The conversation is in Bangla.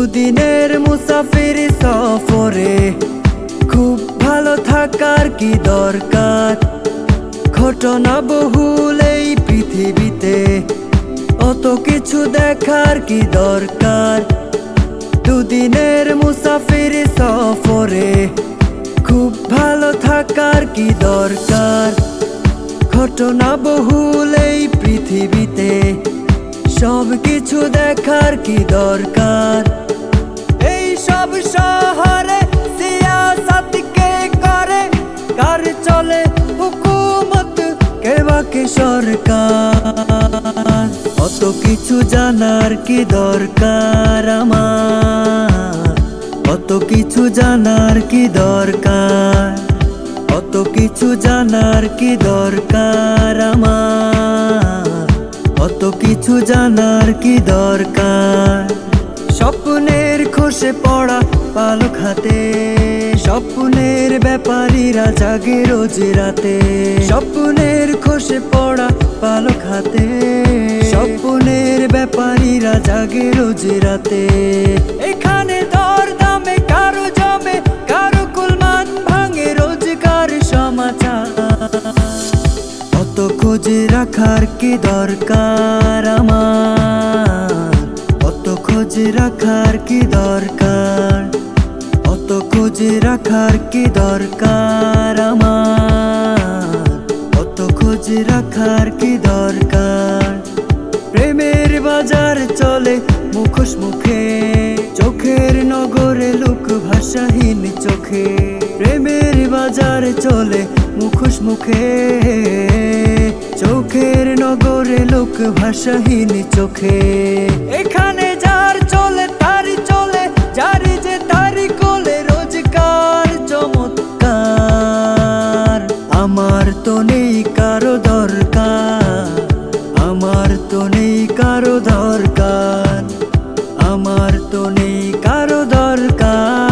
দুদিনের মুসাফির সফরে খুব ভালো থাকার কি দরকার? ঘটনা বহুল এই পৃথিবীতে, অত কিছু দেখার কি দরকার? দুদিনের মুসাফির সফরে খুব ভালো থাকার কি দরকার? ঘটনা বহুল এই পৃথিবীতে সব কিছু দেখার কি দরকার? সব শহরে সিয়াসত কে করে? কার চলে হুকুমত কে সরকার? অত কিছু জানার কি দরকার আমার? অত কিছু জানার কি দরকার? অত কিছু জানার কি দরকার আমার? অত কিছু জানার কি দরকার? খসে পড়া পালক হাতে। স্বপ্নের ব্যাপারীরা জাগে রোজ রাতে। স্বপ্নের খসে পড়া পালক হাতে। স্বপ্নের ব্যাপারীরা জাগে রোজ রাতে। এখানে দর দামে, কারও জমে, কারও কুলমান ভাঙে, রোজগার সমাচার। অত খোঁজে রাখার কি দরকার আমার? খোঁজে রাখার কি দরকার? অত খোঁজে রাখার কি দরকার আমার? অত খোঁজে রাখার কি দরকার? প্রেমের বাজার চলে মুখোশ মুখে, চোখের নগরে লোক ভাষাহীন চোখে। প্রেমের বাজার চলে মুখোশ মুখে, চোখের নগরে লোক ভাষাহীন চোখে। এখানে তো নেই কারও দরকার। আমার তো নেই কারও দরকার। আমার তো নেই কারও দরকার।